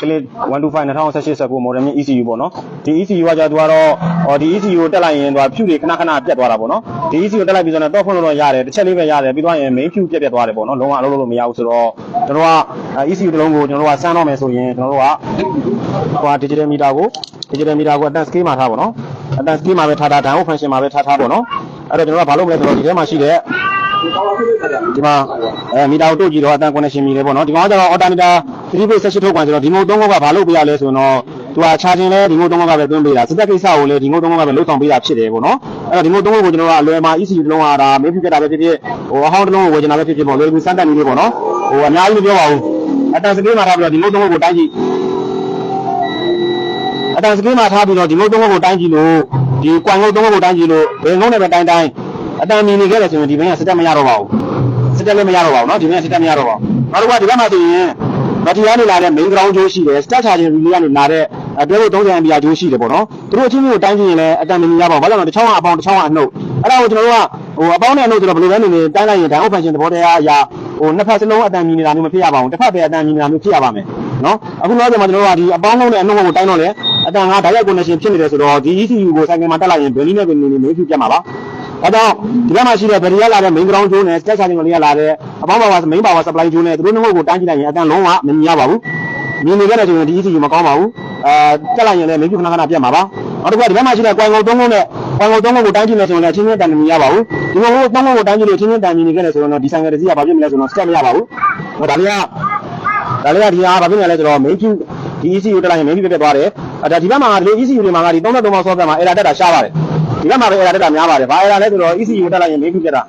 ကလစ်125 2018 19 model မြင့် ECU ပေါ့နော်ဒီ ECU ကကြာသူကတော့ဟောဒီ ECU ကိုတက်လိုက်ရင်သူကဖြူတွေခဏခဏပြတ်သွားတာပေါ့နော်ဒီ ECU ကိုတက်လိုက်ပြီးဆိုတော့တော့ဖွင့်လို့တော့ရတယ်တစ်ချက်လေးပဲရတယ်ပြီးသွားရင် main ဖြူပြတ်ပြတ်သွားတယ်ပေါ့နော်လုံးဝအလုပ်လုပ်လို့မရဘူးဆိုတော့ကျွန်တော်တို့က ECU တစ်လုံးကိုကျွန်တော်တို့ကစမ်းတော့မယ်ဆိုရင်ကျွန်တော်တို့ကဟို digital meter ကို digital meter ကိုအတန် scale မှာထားပေါ့နော်အတန် scale မှာပဲထားထား down function မှာပဲထားထားပေါ့နော်အဲ့တော့ကျွန်တော်တို့ကဘာလုပ်မလဲဆိုတော့ဒီထဲမှာရှိတဲ့ဒီမှာအဲမီတာကိုတို့ကြည့်တော့အတန် connection မီတယ်ပေါ့နော်ဒီမှာကျတော့ alternator 3 phase 16ထုတ်ခွန်ဆိုတော့ဒီမို့3ခုကဘာလုပ်ပေးရလဲဆိုတော့သူက charging လဲဒီမို့3ခုကပဲသွင်းပေးတာစက်တက်ကိစ္စကိုလည်းဒီမို့3ခုကပဲလုပ်ဆောင်ပေးတာဖြစ်တယ်ပေါ့နော်အဲ့တော့ဒီမို့3ခုကိုကျွန်တော်ကအလွယ်မှာ ECU တစ်လုံးကဒါမေးပြခဲ့တာပဲဖြစ်ဖြစ်ဟိုအဟောင်းတစ်လုံးကိုဝယ်ချင်တာပဲဖြစ်ဖြစ်ပေါ့လွယ်ကူစမ်းတက်နေလေးပေါ့နော်ဟိုအများကြီးမပြောပါဘူးအတန်စကေးမှာထားပြီးတော့ဒီမို့3ခုကိုတိုင်းကြည့်အတန်စကေးမှာထားပြီးတော့ဒီမို့3ခုကိုတိုင်းကြည့်လို့ဒီကွန်ကုတ်3ခုကိုတိုင်းကြည့်လို့ဘယ်ငုံနဲ့ပဲတိုင်းတိုင်းအတန်မြင်နေခဲ့တယ်ဆိုရင်ဒီဘင်းကစက်တက်မရတော့ပါဘူး စစ်တက်လည်းမရတော့ပါဘူးเนาะဒီနေ့စစ်တက်မရတော့ပါဘူးနောက်တစ်ခါဒီဘက်မှာဆိုရင် ဘက်ထရီကနေလာတဲ့ main ground ဂျိုးရှိတယ် start charging relay ကနေလာတဲ့အတွဲဖို့30 ampere ဂျိုးရှိတယ်ပေါ့နော်သူတို့အချင်းချင်းကိုတိုင်းကြည့်ရင်လည်းအတန်မမြင်ရပါဘူးဘာလို့လဲတစ်ချောင်းကအပေါင်းတစ်ချောင်းကအနှုတ်အဲ့ဒါကိုကျွန်တော်တို့ကဟိုအပေါင်းနဲ့အနှုတ်ဆိုတော့ဘယ်လိုလဲနေနေတိုင်းလိုက်ရင် down function သဘောတရားအရာဟိုနှစ်ဖက်စလုံးအတန်မြင်နေတာမျိုးမဖြစ်ရပါဘူးတစ်ဖက်ပဲအတန်မြင်နေတာမျိုးဖြစ်ရပါမယ်နော်အခုနောက်ကျမှကျွန်တော်တို့ကဒီအပေါင်းလုံးနဲ့အနှုတ်ကိုတိုင်းတော့လေအတန်က direct connection ဖြစ်နေတယ်ဆိုတော့ဒီ ECU ကိုဆိုင်ကယ်မှာတက်လိုက်ရင်ဘယ်နည်းနဲ့ဘယ်နည်းနဲ့မေးဖြစ်ပြမှာပါ အဲတော့ဒီဘက်မှာရှိတဲ့ဗရီရလာတဲ့ main ground ဂျိုးနဲ့ step charging ကိုလေးရလာတဲ့အပေါင်းပါပါ main power supply ဂျိုးနဲ့သူတို့နှစ်ခုကိုတိုင်းကြည့်လိုက်ရင်အတန်လုံးဝမမြင်ရပါဘူးမြင်နေခဲ့တဲ့ဆိုရင်ဒီ ECU မကောင်းပါဘူးအဲတက်လိုက်ရင်လည်း main ခဏခဏပြတ်မှာပါနောက်တစ်ခုကဒီဘက်မှာရှိတဲ့ coin ကုန်း၃ခုနဲ့ coin ကုန်း၃ခုကိုတိုင်းကြည့်မယ်ဆိုရင်လည်းအချင်းချင်းတန်မြင်ရပါဘူးဒီလိုမျိုး၃ခုကိုတိုင်းကြည့်လို့အချင်းချင်းတန်မြင်နေခဲ့တယ်ဆိုတော့ဒီဆိုင်ကယ်တစ်စီးကဘာဖြစ်မလဲဆိုတော့ step မရပါဘူးဟောဒါလေးကဒါလေးကဒီဟာဘာဖြစ်နေလဲဆိုတော့ main queue ဒီ ECU တက်လိုက်ရင် main queue ပြတ်သွားတယ်အဲဒါဒီဘက်မှာဒီ ECU တွေမှာကဒီ33ပေါင်း software မှာ error တက်တာရှားပါတယ် ဒီဘက်မှာပဲ error တက်တာများပါတယ်ဘာ error လဲဆိုတော့ ECU တက်လိုက်ရင် main queue ပြတ်တာ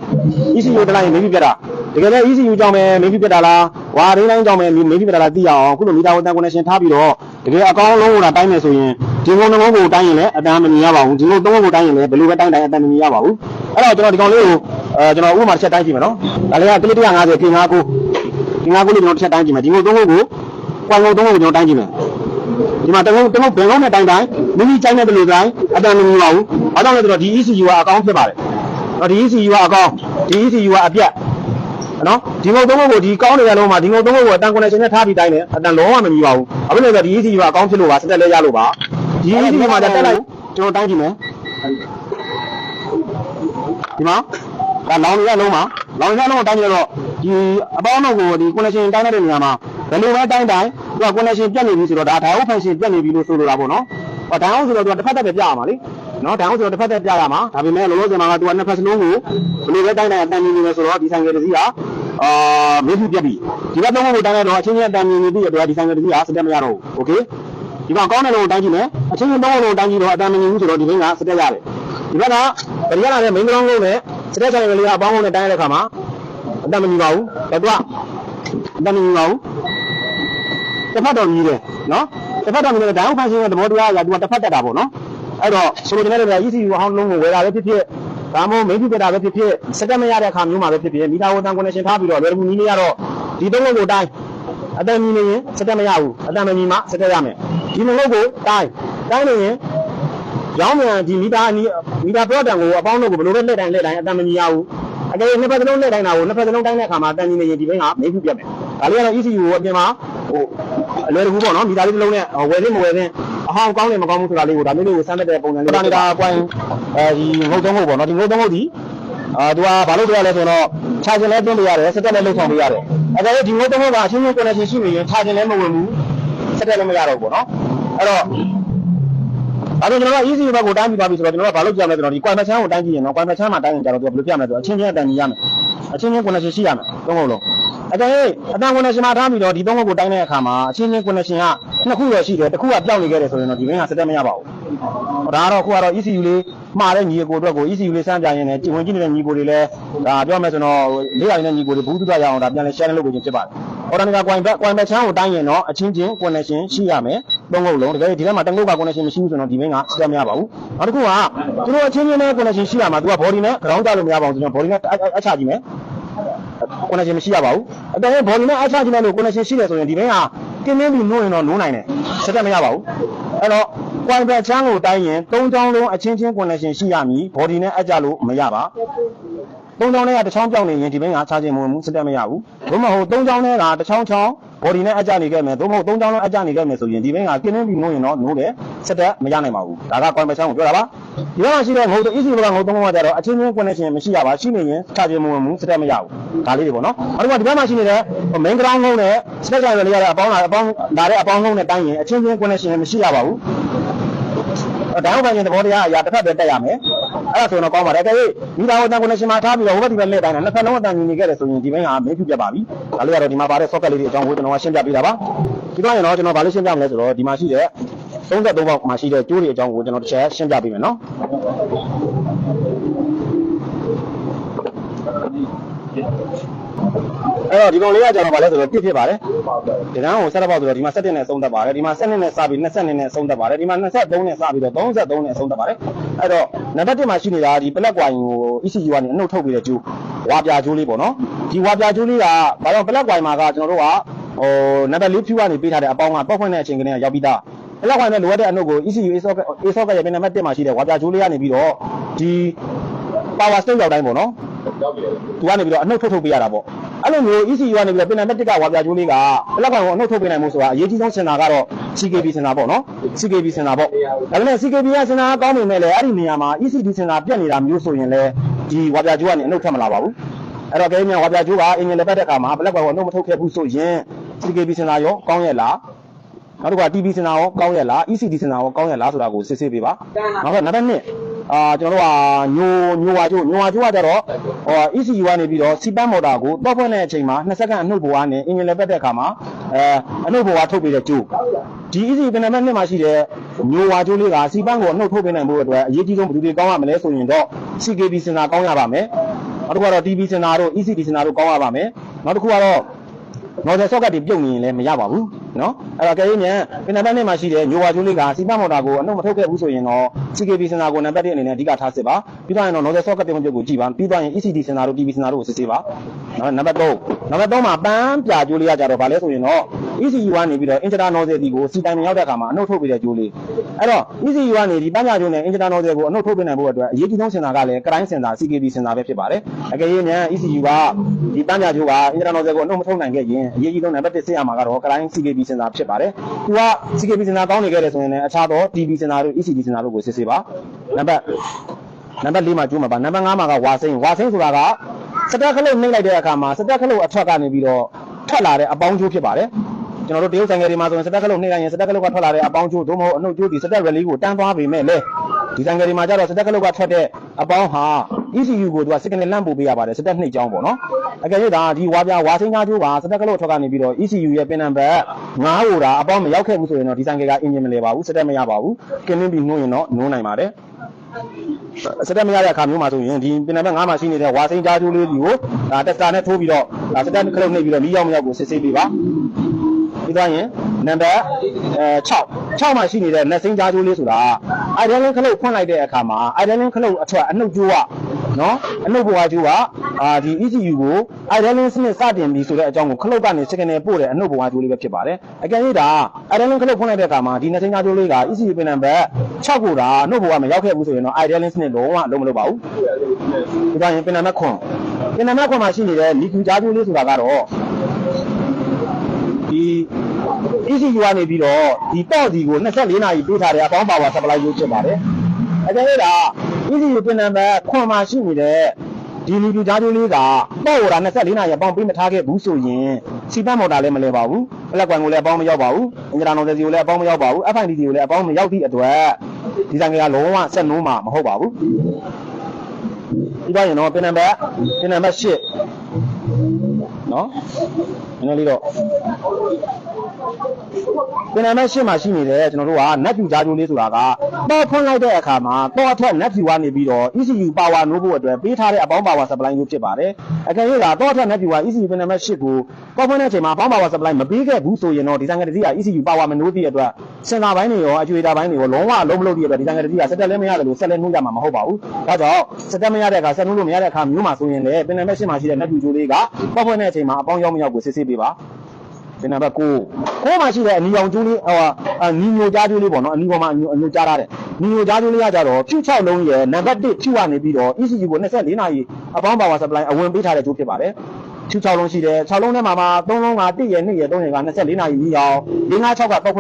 ECU တက်လိုက်ရင် main queue ပြတ်တာတကယ်လည်း ECU ကြောင့်ပဲ main queue ပြတ်တာလားဝါရင်းတိုင်းကြောင့်ပဲ main queue ပြတ်တာလားသိရအောင်အခုလို meter ဝတန် connection ထားပြီးတော့တကယ်အကောင်းလုံးကိုတိုင်းမယ်ဆိုရင်ဒီကုန်းတစ်ကုန်းကိုတိုင်းရင်လည်းအတန်မမြင်ရပါဘူးဒီကုန်းသုံးကုန်းကိုတိုင်းရင်လည်းဘယ်လိုပဲတိုင်းတိုင်းအတန်မမြင်ရပါဘူးအဲ့တော့ကျွန်တော်ဒီကောင်လေးကိုအဲကျွန်တော်ဥပမာတစ်ချက်တိုင်းကြည့်မယ်နော်ဒါလေးကကလစ်150ပြင်5ကိုပြင်5ကိုလေးကျွန်တော်တစ်ချက်တိုင်းကြည့်မယ်ဒီကုန်းသုံးကုန်းကိုကွန်ကုန်းသုံးကုန်းကိုကျွန်တော်တိုင်းကြည့်မယ်ဒီမှာတကုန်းတကုန်းဘယ်ကုန်းနဲ့တိုင်းတိုင်းမိမိကြိုက်တဲ့ဘယ်လိုတိုင်းအတန်မမြင်ပါဘူး။ ဘာကြောင့်လဲဆိုတော့ဒီ ECU ကအကောင်းဖြစ်ပါတယ်။နော်ဒီ ECU ကအကောင်းဒီ ECU ကအပြတ်နော်ဒီငုံသုံးခုကိုဒီကောင်းနေတဲ့လုံးမှာဒီငုံသုံးခုကိုအတန် connection နဲ့ထားပြီးတိုင်းတယ်အတန်လုံးဝမမြင်ပါဘူး။ဘာဖြစ်လို့လဲဆိုတော့ဒီ ECU ကအကောင်းဖြစ်လို့ပါစက်တက်လဲရလို့ပါ။ဒီ ECU မှာတက်လိုက်ကျွန်တော်တိုင်းကြည့်မယ်ဒီမှာဒါလောင်ရလုံးမှာလောင်ရလုံးကိုတိုင်းကြည့်တော့ဒီအပေါင်းတော့ကိုဒီ connection တိုင်းတဲ့နေရာမှာဘယ်လိုပဲတိုင်းတိုင်းသူက connection ပြတ်နေပြီဆိုတော့ဒါ diode function ပြတ်နေပြီလို့ဆိုလိုတာပေါ့နော်။ဟော diode ဆိုတော့သူကတစ်ဖက်သက်ပဲပြရမှာလေ။ နော် diode ဆိုတော့တစ်ဖက်သက်ပြရမှာဒါပေမဲ့လောလောဆယ်မှာကသူကနှစ်ဖက်စလုံးကိုဘယ်လိုပဲတိုင်းတိုင်းအတန်မြင်နေလဲဆိုတော့ဒီဆိုင်ကယ်တစ်စီးကအာမေးပြပြပြီ။ဒီဘက်သုံးခုကိုတိုင်းလိုက်တော့အချင်းချင်းအတန်မြင်နေပြီတော့ဒီဆိုင်ကယ်တစ်စီးကစတက်မရတော့ဘူး။ Okay ။ဒီမှာကောင်းတဲ့လုံးကိုတိုင်းကြည့်မယ်။အချင်းချင်းသုံးခုလုံးကိုတိုင်းကြည့်တော့အတန်မမြင်ဘူးဆိုတော့ဒီဘင်းကစတက်ရတယ်။ဒီဘက်ကဗရီရလာတဲ့ main ground လုံးနဲ့စတက်ဆိုင်ကလေးကအပေါင်းလုံးနဲ့တိုင်းရတဲ့ခါမှာအတန်မမြင်ပါဘူး။ဒါကအတန်မမြင်ပါဘူး။တစ်ဖက်တော့မြည်တယ်နော်။တစ်ဖက်တော့မြည်တယ်ဒိုင်းဖန်ရှင်းရဲ့သဘောတရားအရာသူကတစ်ဖက်တက်တာပေါ့နော်။ အဲ့တော့ဆိုလိုချင်တဲ့က ECU အဟောင်းလုံးကိုဝယ်တာပဲဖြစ်ဖြစ်ဒါမှမဟုတ် main ဖြစ်တာပဲဖြစ်ဖြစ်စတက်မရတဲ့အခါမျိုးမှာပဲဖြစ်ဖြစ်မီတာဝတန် connection ထားပြီးတော့လွယ်ကူနည်းလေးရတော့ဒီသုံးလုံးကိုတိုင်းအတန်မြည်နေရင်စတက်မရဘူးအတန်မမြည်မှစတက်ရမယ်ဒီနှလုံးကိုတိုင်းတိုင်းနေရင်ရောင်းမြန်ဒီမီတာအနီးမီတာ product ကိုအပေါင်းတို့ကိုဘယ်လိုပဲလက်တိုင်းလက်တိုင်းအတန်မမြည်ရဘူးအကယ်၍နှစ်ဖက်စလုံးလက်တိုင်းတာကိုနှစ်ဖက်စလုံးတိုင်းတဲ့အခါမှာအတန်မြည်နေရင်ဒီဘင်းကမေးခုပြတ်မယ်ဒါလေးကတော့ ECU ကိုအပြင်မှာဟိုအလွယ်တကူပေါ့နော်မီတာလေးတစ်လုံးနဲ့ဝယ်သိမဝယ်သိ အဟောင်းကောင်းတယ်မကောင်းဘူးဆိုတာလေးကိုဒါမျိုးလေးကိုစမ်းတဲ့ပုံစံလေးဒါနေတာကွိုင်းအဲဒီငုတ်သုံးငုတ်ပေါ့နော်ဒီငုတ်သုံးငုတ်ဒီအာသူကဘာလို့ပြောရလဲဆိုတော့ charging လည်းတွင်းပေးရတယ်စက်တက်လည်းလုပ်ဆောင်ပေးရတယ်အဲဒါလို့ဒီငုတ်သုံးငုတ်ကအချင်းချင်း connection ရှိနေရင် charging လည်းမဝင်ဘူးစက်တက်လည်းမရတော့ဘူးပေါ့နော်အဲ့တော့ဒါဆိုကျွန်တော်က easy ဘက်ကိုတိုင်းပြီးပါပြီဆိုတော့ကျွန်တော်ကဘာလုပ်ကြမလဲဆိုတော့ဒီ quad ချမ်းကိုတိုင်းကြည့်ရင်တော့ quad ချမ်းမှာတိုင်းရင်ကြတော့သူကဘယ်လိုပြမလဲဆိုတော့အချင်းချင်းအတန်ကြီးရမယ်အချင်းချင်း connection ရှိရမယ်သုံးခုလုံး အတန်ကြီးအတန် connection မှာထားပြီးတော့ဒီသုံးခုကိုတိုင်းတဲ့အခါမှာအချင်းချင်း connection ကနှစ်ခုတော့ရှိတယ်တစ်ခုကပြောင်းနေခဲ့တယ်ဆိုရင်တော့ဒီဘင်းကစက်တက်မရပါဘူးဒါကတော့ခုကတော့ ECU လေးမှားတဲ့ညီကိုအတွက်ကို ECU လေးစမ်းပြရင်လည်းဝင်ကြည့်နေတဲ့ညီကိုတွေလည်းဒါပြောမယ်ဆိုတော့လေးရိုင်းတဲ့ညီကိုတွေဘူးတူရအောင်ဒါပြန်လဲ share လုပ်ကိုခြင်းဖြစ်ပါတယ်။ order က coin back coin back ချမ်းကိုတိုင်းရင်တော့အချင်းချင်း connection ရှိရမယ်။သုံးခုလုံးတကယ်ဒီထဲမှာတငုတ်က connection မရှိဘူးဆိုတော့ဒီဘင်းကစက်မရပါဘူး။နောက်တစ်ခုကသူတို့အချင်းချင်းနဲ့ connection ရှိရမှာသူက body နဲ့ ground ကြလို့မရပါဘူးကျွန်တော် body နဲ့အချကြည့်မယ်။ connection မရှိရပါဘူး။အတကယ် body နဲ့အချကြည့်လိုက်လို့ connection ရှိတယ်ဆိုရင်ဒီဘင်းကကင်းနေပြီးနိုးရင်တော့နိုးနိုင်တယ်။စက်တက်မရပါဘူး။အဲ့တော့ coin back ချမ်းကိုတိုင်းရင်သုံးချောင်းလုံးအချင်းချင်း connection ရှိရမည် body နဲ့အကြလို့မရပါသုံးချောင်းလေးကတစ်ချောင်းပြောင်းနေရင်ဒီဘင်းကချားခြင်းမဝင်ဘူးစက်တက်မရဘူးဘုမဟုတ်သုံးချောင်းလေးကတစ်ချောင်းချောင်း body နဲ့အကြနေခဲ့မယ်သို့မဟုတ်သုံးချောင်းလုံးအကြနေခဲ့မယ်ဆိုရင်ဒီဘင်းကကင်းင်းပြီးနိုးရင်တော့နိုးတယ်စက်တက်မရနိုင်ပါဘူးဒါက coin ပဲချောင်းကိုပြောတာပါ ဒီဘက်မှာရှိတဲ့ငုံတို့ easy ဘက်ကငုံသုံးဘက်ကကြတော့အချင်းချင်း connection မရှိရပါရှိနေရင်ချခြင်းမဝင်ဘူးစက်တက်မရဘူးဒါလေးတွေပေါ့နော်နောက်တစ်ခုကဒီဘက်မှာရှိနေတဲ့ main ground ငုံနဲ့ snap ကြရလေးရတဲ့အပေါင်းလာအပေါင်းဒါတဲ့အပေါင်းငုံနဲ့တိုင်းရင်အချင်းချင်း connection မရှိရပါဘူးဒါဟုတ်ပါရင်သဘောတရားအရာတစ်ဖက်ပဲတက်ရမယ်အဲ့ဒါဆိုတော့ကောင်းပါတယ်ကဲဒီဒါကိုတန် connection မှာထားပြီးတော့ဟိုဘက်ဒီဘက်လက်တိုင်းနဲ့နှစ်ဖက်လုံးအတန်ညီနေခဲ့တယ်ဆိုရင်ဒီဘင်းကမင်းဖြူပြတ်ပါပြီဒါလေးကတော့ဒီမှာပါတဲ့ socket လေးတွေအကြောင်းကိုကျွန်တော်ကရှင်းပြပေးတာပါဒီတော့ရင်တော့ကျွန်တော်ဗာလေးရှင်းပြမလဲဆိုတော့ဒီမှာရှိတဲ့ 33ပေါက်မှာရှိတဲ့ကျိုးတွေအကြောင်းကိုကျွန်တော်တစ်ချက်ရှင်းပြပေးမယ်နော်အဲ့တော့ဒီကောင်လေးကကျွန်တော်ဗာလဲဆိုတော့ပြစ်ဖြစ်ပါတယ်ဒီကန်းကိုဆက်တော့ပေါက်ဆိုတော့ဒီမှာ17နဲ့အဆုံးသတ်ပါတယ်ဒီမှာ17နဲ့စပြီး22နဲ့အဆုံးသတ်ပါတယ်ဒီမှာ23နဲ့စပြီးတော့33နဲ့အဆုံးသတ်ပါတယ်အဲ့တော့နံပါတ်1မှာရှိနေတာဒီပလက်ကွိုင်ကို ECU ကနေအနှုတ်ထုတ်ပြီးတဲ့ကျိုးဝါပြကျိုးလေးပေါ့နော်ဒီဝါပြကျိုးလေးကဘာလို့ပလက်ကွိုင်မှာကကျွန်တော်တို့ကဟိုနံပါတ်4ဖြူကနေပေးထားတဲ့အပေါင်းကပောက်ဖွင့်တဲ့အချိန်ကလေးကရောက်ပြီးသားပ လက်ကွိုင်နဲ့လိုအပ်တဲ့အနှုတ်ကို ECU A socket A socket ရဲ့နံပါတ်1မှာရှိတဲ့ဝါပြကျိုးလေးကနေပြီးတော့ဒီ power state ရောက်တိုင်းပေါ့နော်သူကနေပြီးတော့အနှုတ်ထုတ်ထုတ်ပေးရတာပေါ့အဲ့လိုမျိုး ECU ကနေပြီးတော့ပင်နံပါတ်1ကဝါပြကျိုးလေးကဘလက်ကောင်ကိုအနှုတ်ထုတ်ပေးနိုင်မှုဆိုတာအရေးကြီးဆုံးစင်တာကတော့ CKB စင်တာပေါ့နော် CKB စင်တာပေါ့ဒါပေမဲ့ CKB ကစင်တာကောင်းနေမဲ့လေအဲ့ဒီနေရာမှာ ECD စင်တာပြတ်နေတာမျိုးဆိုရင်လေဒီဝါပြကျိုးကနေအနှုတ်ထွက်မလာပါဘူးအဲ့တော့ကဲမြန်ဝါပြကျိုးကအင်ဂျင်လက်ပတ်တဲ့အခါမှာဘလက်ကောင်ကိုအနှုတ်မထုတ်ခဲ့ဘူးဆိုရင် CKB စင်တာရောကောင်းရဲ့လား နောက်တစ်ခါ TB စင်တာရောကောင်းရဲ့လား ECD စင်တာရောကောင်းရဲ့လားဆိုတာကိုစစ်ဆေးပေးပါနောက်တော့နံပါတ်2အာကျွန်တော်တို့ကညိုညိုဝါကျိုးညိုဝါကျိုးကကြတော့ဟို ECU ကနေပြီးတော့စီပန်းမော်တာကိုတော့ဖွင့်တဲ့အချိန်မှာ2စက္ကန့်အနှုတ်ဘဝနဲ့အင်ဂျင်လက်ပတ်တဲ့အခါမှာအဲအနှုတ်ဘဝထုတ်ပေးတဲ့ကျိုးဒီ ECU ပင်နံပါတ်2မှာရှိတဲ့ညိုဝါကျိုးလေးကစီပန်းကိုအနှုတ်ထုတ်ပေးနိုင်ဖို့အတွက်အရေးကြီးဆုံးဘယ်သူတွေကောင်းရမလဲဆိုရင်တော့ CKB စင်တာကောင်းရပါမယ်နောက်တစ်ခုကတော့ TB စင်တာတို့ ECD စင်တာတို့ကောင်းရပါမယ်နောက်တစ်ခုကတော့ northern socket တွေပြုတ်နေရင်လည်းမရပါဘူး နော်အဲ့ဒါကဲရင်မြန်ပင်နံပါတ်1မှာရှိတဲ့မျိုးဝါကျိုးလေးကစီမမော်တာကိုအနှုတ်မထုတ်ခဲ့ဘူးဆိုရင်တော့ CKB စင်တာကိုနံပါတ်1အနေနဲ့အဓိကထားစစ်ပါပြီးတော့ရင်တော့ nozzle socket တင်ပြုတ်ကိုကြည့်ပါပြီးတော့ရင် ECD စင်တာတို့ PB စင်တာတို့ကိုစစ်ဆေးပါနော်နံပါတ်3 နံပါတ်3မှာပန်းပြကျိုးလေးကကြတော့ဗာလဲဆိုရင်တော့ ECU ကနေပြီးတော့ intra nozzle ဒီကိုစီတိုင်မရောက်တဲ့အခါမှာအနှုတ်ထုတ်ပေးတဲ့ကျိုးလေးအဲ့တော့ ECU ကနေဒီပန်းပြကျိုးနဲ့ intra nozzle ကိုအနှုတ်ထုတ်ပေးနိုင်ဖို့အတွက်အရေးကြီးဆုံးစင်တာကလည်း crime sensor CKB စင်တာပဲဖြစ်ပါတယ်အကယ်၍မြန် ECU ကဒီပန်းပြကျိုးက intra nozzle ကိုအနှုတ်မထုတ်နိုင်ခဲ့ရင်အရေးကြီးဆုံးနံပါတ်1စစ်ရမှာကတော့ crime CKB စင်တာဖြစ်ပါတယ်သူက CKB စင်တာကောင်းနေခဲ့တယ်ဆိုရင်လည်းအခြားသော TB စင်တာတို့ ECD စင်တာတို့ကိုစစ်ဆေးပါနံပါတ်နံပါတ်4မှာကျိုးမှာပါနံပါတ်5မှာကဝါစိန်ဝါစိန်ဆိုတာက စတက်ခလုတ်နှိမ့်လိုက်တဲ့အခါမှာစတက်ခလုတ်အထက်ကနေပြီးတော့ထွက်လာတဲ့အပေါင်းကျိုးဖြစ်ပါတယ်ကျွန်တော်တို့တရုတ်ဆိုင်ငယ်တွေမှာဆိုရင်စတက်ကလုတ်နှိမ့်လိုက်ရင်စတက်ကလုတ်ကထွက်လာတဲ့အပေါင်းကျိုးသို့မဟုတ်အနှုတ်ကျိုးဒီစတက်ရလီကိုတန်းသွားပေမဲ့လေဒီဆိုင်ငယ်တွေမှာကျတော့စတက်ကလုတ်ကထွက်တဲ့အပေါင်းဟာ ECU ကိုသူက signal လန့်ပို့ပေးရပါတယ်စတက်နှိမ့်ကြောင်းပေါ့နော်အကယ်၍ဒါဒီဝါပြဝါစိန်သားကျိုးကစတက်ကလုတ်ထွက်ကနေပြီးတော့ ECU ရဲ့ပင်နံပါတ်9ဟိုတာအပေါင်းမရောက်ခဲ့ဘူးဆိုရင်တော့ဒီဆိုင်ငယ်ကအင်ဂျင်မလဲပါဘူးစတက်မရပါဘူးကင်းနှင်းပြီးနှိုးရင်တော့နှိုးနိုင်ပါတယ် စတက်မရတဲ့အခါမျိုးမှာဆိုရင်ဒီပင်နံပါတ်9မှာရှိနေတဲ့ဝါစိန်ကြားကျိုးလေးဒီကိုဒါတက်စတာနဲ့ထိုးပြီးတော့ဒါစတက်ခလုတ်နှိပ်ပြီးတော့မီးရောက်မရောက်ကိုစစ်ဆေးပေးပါပြီးတော့ရင်နံပါတ်အဲ6 6မှာရှိနေတဲ့လက်စိမ်းကြားကျိုးလေးဆိုတာအိုင်ဒန်လင်းခလုတ်ဖွင့်လိုက်တဲ့အခါမှာအိုင်ဒန်လင်းခလုတ်အထွက်အနှုတ်ကျိုးက နော်အနှုတ်ဘဝကျိုးကအာဒီ ECU ကိုအိုင်ဒန်လင်းစနစ်စတင်ပြီဆိုတဲ့အကြောင်းကိုခလုတ်ကနေစကနေပို့တဲ့အနှုတ်ဘဝကျိုးလေးပဲဖြစ်ပါတယ်အကယ်၍ဒါအိုင်ဒန်လင်းခလုတ်ဖွင့်လိုက်တဲ့အခါမှာဒီလက်စိမ်းကြားကျိုးလေးက ECU ပင်နံပါတ်6ကိုဒါအနှုတ်ဘဝမရောက်ခဲ့ဘူးဆိုရင်တော့အိုင်ဒန်လင်းစနစ်လုံးဝလုံးမလုပ်ပါဘူးဒီတော့ရင်ပင်နံပါတ်9ပင်နံပါတ်9မှာရှိနေတဲ့လီကူကြားကျိုးလေးဆိုတာကတော့ဒီ ECU ကနေပြီးတော့ဒီပေါ့ဒီကို24နာရီပေးထားတဲ့အပေါင်း power supply ကိုဖြစ်ပါတယ်။အဲဒါလေးက ECU ပင်နံပါတ်9မှာရှိနေတဲ့ဒီလီဒူကြားကျိုးလေးကပေါ့ဟိုတာ24နာရီအပေါင်းပေးမထားခဲ့ဘူးဆိုရင်စီပတ်မော်တာလည်းမလဲပါဘူး။ပလက်ကွန်ကိုလည်းအပေါင်းမရောက်ပါဘူး။အင်ဂျင်နာနိုစီကိုလည်းအပေါင်းမရောက်ပါဘူး။ FID ကိုလည်းအပေါင်းမရောက်သည့်အတွက်ဒီဆိုင်ကလုံးဝဆက်နိုးမှာမဟုတ်ပါဘူး။ဒီပိုင်းရင်တော့ပင်နံပါတ်ပင်နံပါတ်8နော်နည်းနည်းလေးတော့ ပင်နံပါတ်8မှာရှိနေတယ်ကျွန်တော်တို့ကနက်ဖြူကြားကျိုးလေးဆိုတာကပေါ့ဖွင့်လိုက်တဲ့အခါမှာတော့အထက်နက်ဖြူကနေပြီးတော့ ECU power နိုးဖို့အတွက်ပေးထားတဲ့အပေါင်း power supply မျိုးဖြစ်ပါတယ်အကယ်၍ကတော့အထက်နက်ဖြူက ECU ပင်နံပါတ်8ကိုပေါ့ဖွင့်တဲ့အချိန်မှာပေါင်း power supply မပေးခဲ့ဘူးဆိုရင်တော့ဒီဆိုင်ကတည်းက ECU power မနိုးသည့်အတွက်စင်တာပိုင်းတွေရောအကျွေတာပိုင်းတွေရောလုံးဝအလုံးမလုပ်သည့်အတွက်ဒီဆိုင်ကတည်းကစက်တက်လည်းမရတယ်လို့ဆက်လည်းနှိုးကြမှာမဟုတ်ပါဘူးဒါကြောင့်စက်တက်မရတဲ့အခါဆက်နှိုးလို့မရတဲ့အခါမျိုးမှာဆိုရင်လည်းပင်နံပါတ်8မှာရှိတဲ့နက်ဖြူကျိုးလေးကပေါ့ဖွင့်တဲ့အချိန်မှာအပေါင်းရောက်မရောက်ကိုစစ်ဆေးပေးပါဒီ နံပါတ်9ကိုမှရှိတဲ့အနီရောင်ကျိုးလေးဟိုအနီညိုကြားကျိုးလေးပေါ့နော်အနီပေါ်မှာအညိုကြားထားတယ်နီညိုကြားကျိုးလေးကကြတော့ဖြူ6လုံးရဲ့နံပါတ်1ဖြူကနေပြီးတော့ ECU ကို24နာရီအပေါင်း power supply အဝင်ပေးထားတဲ့ကျိုးဖြစ်ပါတယ်6 6လုံးရှိတယ်6လုံးထဲမှာမှာ3လုံးက1ရယ်2ရယ်3ရယ်က24နာရီပြီးအောင်5 6ကပောက်ခွင့်